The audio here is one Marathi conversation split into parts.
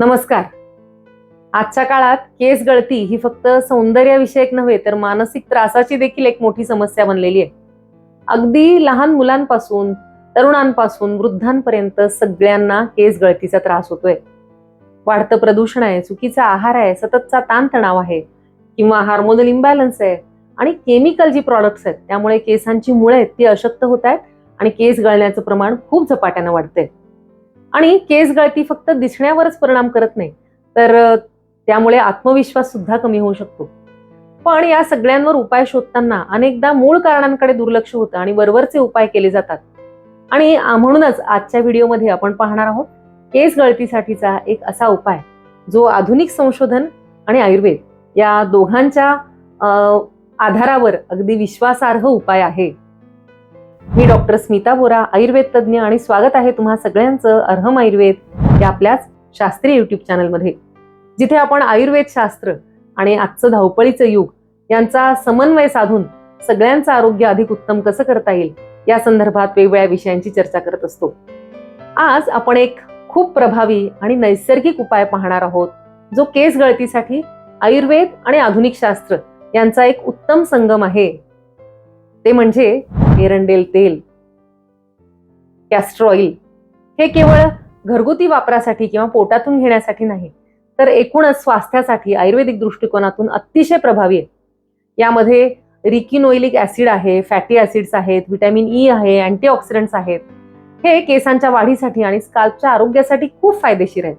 नमस्कार. आजच्या काळात केस गळती ही फक्त सौंदर्यविषयक नव्हे तर मानसिक त्रासाची देखील एक मोठी समस्या बनलेली आहे. अगदी लहान मुलांपासून तरुणांपासून वृद्धांपर्यंत सगळ्यांना केस गळतीचा त्रास होतोय. वाढतं प्रदूषण आहे चुकीचा आहार आहे सततचा ताणतणाव आहे किंवा हार्मोनल इम्बॅलन्स आहे आणि केमिकल जी प्रॉडक्ट्स आहेत त्यामुळे केसांची मुळे आहेत ती अशक्त होत आहेत आणि केस गळण्याचं प्रमाण खूप झपाट्यानं वाढतंय. आणि केस गळती फक्त दिसण्यावरच परिणाम करत नाही. तर त्यामुळे आत्मविश्वास सुद्धा कमी होऊ शकतो. पण या सगळ्यांवर उपाय शोधताना अनेकदा मूळ कारणांकडे दुर्लक्ष होतं आणि वरवरचे उपाय केले जातात. आणि म्हणूनच आजच्या व्हिडिओमध्ये आपण पाहणार आहोत केस गळतीसाठीचा एक असा उपाय जो आधुनिक संशोधन आणि आयुर्वेद या दोघांच्या आधारावर अगदी विश्वासार्ह उपाय आहे. मी डॉक्टर स्मिता बोरा आयुर्वेद तज्ज्ञ आणि स्वागत आहे तुम्हा सगळ्यांचं अर्हम आयुर्वेद या आपल्याच शास्त्रीय युट्यूब चॅनलमध्ये जिथे आपण आयुर्वेद शास्त्र आणि आजचं धावपळीचं युग यांचा समन्वय साधून सगळ्यांचं आरोग्य अधिक उत्तम कसं करता येईल या संदर्भात वेगवेगळ्या विषयांची चर्चा करत असतो. आज आपण एक खूप प्रभावी आणि नैसर्गिक उपाय पाहणार आहोत जो केस गळतीसाठी आयुर्वेद आणि आधुनिक शास्त्र यांचा एक उत्तम संगम आहे. ते म्हणजे एरंडेल तेल कॅस्टर ऑइल हे केवळ घरगुती वापरासाठी किंवा पोटातून घेण्यासाठी नाही तर एकूणच स्वास्थ्यासाठी आयुर्वेदिक दृष्टिकोनातून अतिशय प्रभावी आहे. यामध्ये रिकिनोइलिक ऍसिड आहे फॅटी ऍसिड्स आहेत व्हिटॅमिन ई e आहे अँटीऑक्सिडंट्स आहेत. हे केसांच्या वाढीसाठी आणि स्काल्पच्या आरोग्यासाठी खूप फायदेशीर आहेत.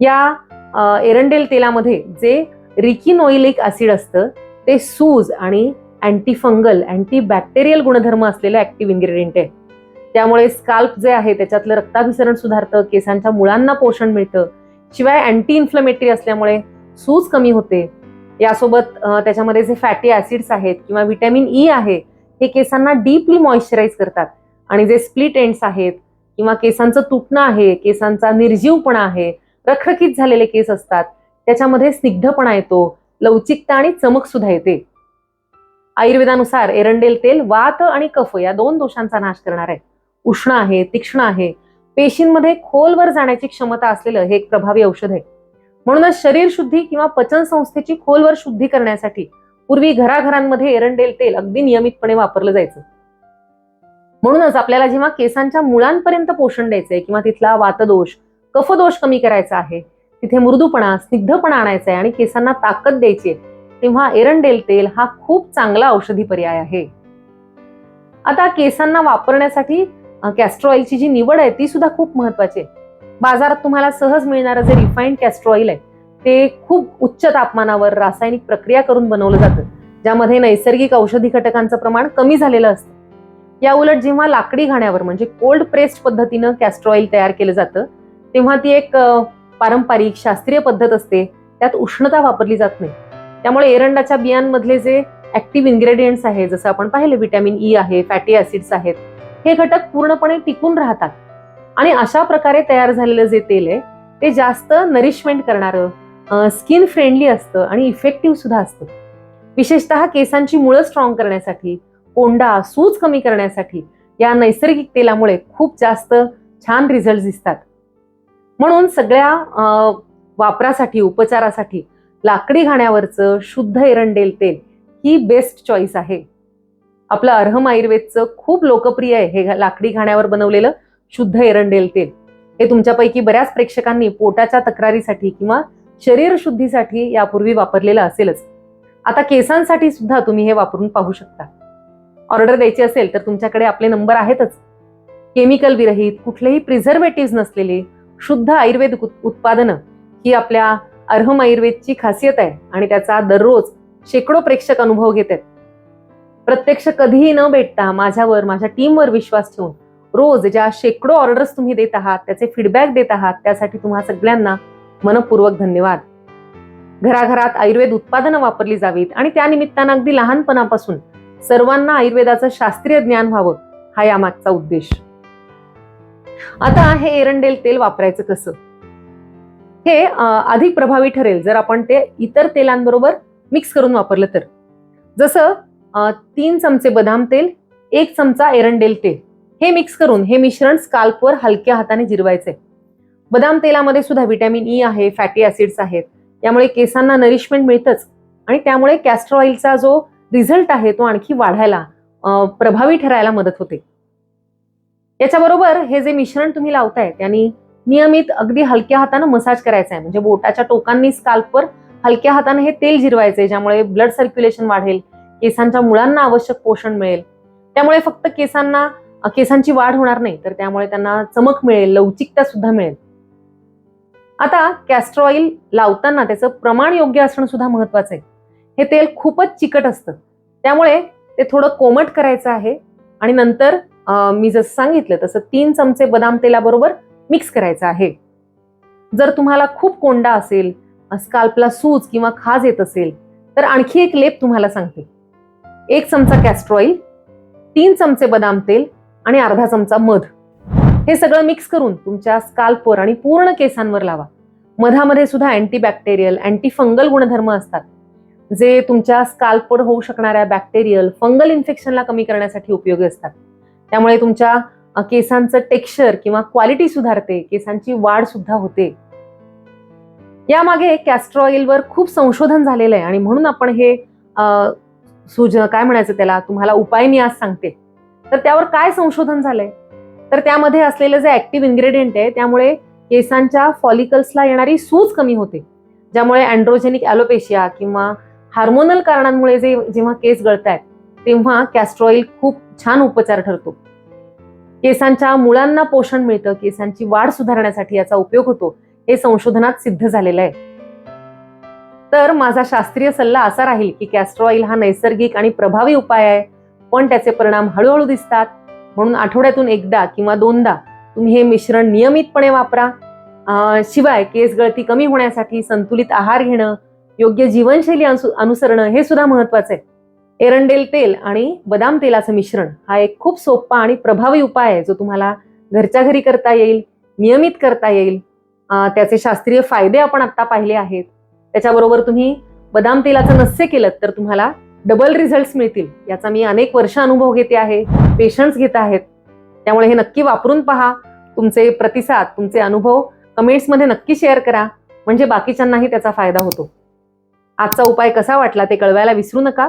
या एरंडेल तेलामध्ये जे रिकिनोइलिक ऍसिड असतं ते सूज आणि अँटीफंगल अँटीबॅक्टेरियल गुणधर्म असलेलं ॲक्टिव्ह इन्ग्रेडियंट आहे. त्यामुळे स्काल्प जे आहे त्याच्यातलं रक्ताभिसरण सुधारतं केसांच्या मुळांना पोषण मिळतं. शिवाय अँटी इन्फ्लमेटरी असल्यामुळे सूज कमी होते. यासोबत त्याच्यामध्ये जे फॅटी ऍसिड्स आहेत किंवा व्हिटॅमिन ई e आहे हे केसांना डीपली मॉइश्चराईज करतात. आणि जे स्प्लिट एंड्स आहेत किंवा केसांचं तुटणं आहे केसांचा निर्जीवपणा आहे रखरखीत झालेले केस असतात त्याच्यामध्ये स्निग्धपणा येतो लवचिकता आणि चमक सुद्धा येते. आयुर्वेदानुसार एरंडेल तेल वात आणि कफ या दोन दोषांचा नाश करणार आहे. उष्ण आहे तीक्ष्ण आहे. पेशींमध्ये खोलवर जाण्याची क्षमता असलेलं हे एक प्रभावी औषध आहे. म्हणूनच शरीर शुद्धी किंवा पचन संस्थेची खोलवर शुद्धी करण्यासाठी पूर्वी घराघरांमध्ये एरंडेल तेल अगदी नियमितपणे वापरलं जायचं. म्हणूनच आपल्याला जेव्हा केसांच्या मुळांपर्यंत पोषण द्यायचंय किंवा तिथला वातदोष कफदोष कमी करायचा आहे तिथे मृदूपणा स्निग्धपणा आणायचा आहे आणि केसांना ताकद द्यायची आहे तेव्हा एरंडेल तेल हा खूप चांगला औषधी पर्याय आहे. आता केसांना वापरण्यासाठी कॅस्ट्रो ऑइलची जी निवड आहे ती सुद्धा खूप महत्वाची आहे. बाजारात तुम्हाला सहज मिळणारं जे रिफाईंड कॅस्ट्रो ऑइल आहे ते खूप उच्च तापमानावर रासायनिक प्रक्रिया करून बनवलं जातं ज्यामध्ये नैसर्गिक औषधी घटकांचं प्रमाण कमी झालेलं असतं. या उलट जेव्हा लाकडी घाण्यावर म्हणजे कोल्ड प्रेस्ड पद्धतीनं कॅस्ट्रो ऑइल तयार केलं जातं तेव्हा ती एक पारंपरिक शास्त्रीय पद्धत असते त्यात उष्णता वापरली जात नाही. त्यामुळे एरंडाच्या बियांमधले जे ऍक्टिव्ह इन्ग्रेडियंट्स आहे जसं आपण पाहिले व्हिटॅमिन ई आहे फॅटी ऍसिड्स आहेत हे घटक पूर्णपणे टिकून राहतात. आणि अशा प्रकारे तयार झालेलं जे तेल आहे ते जास्त नरिशमेंट करणारं स्किन फ्रेंडली असतं आणि इफेक्टिव्ह सुद्धा असतं. विशेषतः केसांची मुळं स्ट्रॉंग करण्यासाठी कोंडा सूज कमी करण्यासाठी या नैसर्गिक तेलामुळे खूप जास्त छान रिझल्ट दिसतात. म्हणून सगळ्या वापरासाठी उपचारासाठी लाकडी घाण्यावरचं शुद्ध एरंडेल तेल ही बेस्ट चॉईस आहे. आपलं अर्हम आयुर्वेदचं खूप लोकप्रिय आहे हे लाकडी घाण्यावर बनवलेलं शुद्ध एरंडेल तेल. हे तुमच्यापैकी बऱ्याच प्रेक्षकांनी पोटाच्या तक्रारीसाठी किंवा शरीर शुद्धीसाठी यापूर्वी वापरलेलं असेलच. आता केसांसाठी सुद्धा तुम्ही हे वापरून पाहू शकता. ऑर्डर द्यायची असेल तर तुमच्याकडे आपले नंबर आहेतच. केमिकल विरहित कुठलेही प्रिझर्वेटिव्ह नसलेले शुद्ध आयुर्वेद उत्पादनं ही आपल्या अर्हम आयुर्वेदची खासियत आहे आणि त्याचा दररोज शेकडो प्रेक्षक अनुभव घेत आहेत. प्रत्यक्ष कधीही न भेटता माझ्यावर माझ्या टीमवर विश्वास ठेवून रोज ज्या शेकडो ऑर्डर्स तुम्ही देत आहात त्याचे फीडबॅक देत आहात त्यासाठी तुम्हा सगळ्यांना मनपूर्वक धन्यवाद. घराघरात आयुर्वेद उत्पादनं वापरली जावीत आणि त्यानिमित्तानं अगदी लहानपणापासून सर्वांना आयुर्वेदाचं शास्त्रीय ज्ञान व्हावं हा यामागचा उद्देश. आता हे एरंडेल तेल वापरायचं कसं? हे अधिक प्रभावी ठरेल. जर आपण ते इतर तेलांबरोबर मिक्स करून वापरलं तर. जसं तीन चमचे बदाम तेल एक चमचा एरंडेल तेल. हे मिक्स करून हे मिश्रण स्काल्पवर हलक्या हाताने जिरवायचे. बदाम तेलामध्ये सुद्धा व्हिटॅमिन ई e आहे फॅटी ऍसिड्स आहेत. त्यामुळे केसांना नरिशमेंट मिळतच. आणि त्यामुळे कॅस्टर ऑइलचा जो रिझल्ट आहे तो आणखी वाढायला प्रभावी ठरायला मदत होते. याच्याबरोबर हे जे मिश्रण तुम्ही लावताय त्यांनी नियमित अगदी हलक्या हातानं मसाज करायचा आहे म्हणजे बोटाच्या टोकांनी स्काल्पवर हलक्या हाताने हे तेल जिरवायचे ज्यामुळे ब्लड सर्क्युलेशन वाढेल केसांच्या मुळांना आवश्यक पोषण मिळेल. त्यामुळे फक्त केसांना केसांची वाढ होणार नाही तर त्यामुळे त्यांना चमक मिळेल लवचिकता सुद्धा मिळेल. आता कॅस्टर ऑइल लावताना त्याचं प्रमाण योग्य असणं सुद्धा महत्वाचं आहे हे तेल खूपच चिकट असतं. त्यामुळे ते थोडं कोमट करायचं आहे. आणि नंतर मी जसं सांगितलं तसं तीन चमचे बदाम तेलाबरोबर मिक्स करायचं आहे. जर तुम्हाला खूप कोंडा असेल स्काल्पला सूज किंवा खाज येत असेल तर आणखी एक लेप तुम्हाला सांगते. एक चमचा कॅस्टर ऑइल तीन चमचे बदाम तेल आणि अर्धा चमचा मध. हे सगळं मिक्स करून तुमच्या स्काल्पवर आणि पूर्ण केसांवर लावा. मधामध्ये सुद्धा अँटीबॅक्टेरियल अँटी फंगल गुणधर्म असतात. जे तुमच्या स्काल्पवर होऊ शकणाऱ्या बॅक्टेरियल फंगल इन्फेक्शनला कमी करण्यासाठी उपयोगी असतात. त्यामुळे तुमच्या केसांचं टेक्स्चर किंवा क्वालिटी सुधारते केसांची वाढ सुद्धा होते. यामागे कॅस्टर ऑइलवर खूप संशोधन झालेलं आहे आणि म्हणून आपण हे सुज काय म्हणायचं त्याला? तुम्हाला उपाय मी आज सांगते. तर त्यावर काय संशोधन झालंय? तर त्यामध्ये असलेलं जे ऍक्टिव्ह इन्ग्रेडियंट आहे त्यामुळे केसांच्या फॉलिकल्सला येणारी सूज कमी होते. ज्यामुळे अँड्रोजेनिक ॲलोपेशिया किंवा हार्मोनल कारणांमुळे जे जेव्हा केस गळतायत तेव्हा कॅस्ट्रॉईल खूप छान उपचार ठरतो. केसांच्या मुळांना पोषण मिळतं केसांची वाढ सुधारण्यासाठी याचा उपयोग होतो हे संशोधनात सिद्ध झालेलं आहे. तर माझा शास्त्रीय सल्ला असा राहील की कॅस्टर ऑइल हा नैसर्गिक आणि प्रभावी उपाय आहे पण त्याचे परिणाम हळूहळू दिसतात. म्हणून आठवड्यातून एकदा किंवा दोनदा तुम्ही हे मिश्रण नियमितपणे वापरा. शिवाय केस गळती कमी होण्यासाठी संतुलित आहार घेणं योग्य जीवनशैली अनुसरणं हे सुद्धा महत्वाचं आहे. एरंडेल तेल आणि बदाम तेलाचं मिश्रण हा एक खूप सोपा आणि प्रभावी उपाय आहे जो तुम्हाला घरच्या घरी करता येईल नियमित करता येईल. त्याचे शास्त्रीय फायदे आपण आता पाहिले आहेत. त्याच्याबरोबर तुम्ही बदाम तेलाचं नस्य केलं तर तुम्हाला डबल रिझल्ट मिळतील. याचा मी अनेक वर्ष अनुभव घेते आहे पेशंट्स घेत आहेत. त्यामुळे हे नक्की वापरून पहा. तुमचे प्रतिसाद तुमचे अनुभव कमेंट्समध्ये नक्की शेअर करा. म्हणजे बाकीच्यांनाही त्याचा फायदा होतो. आजचा उपाय कसा वाटला ते कळवायला विसरू नका.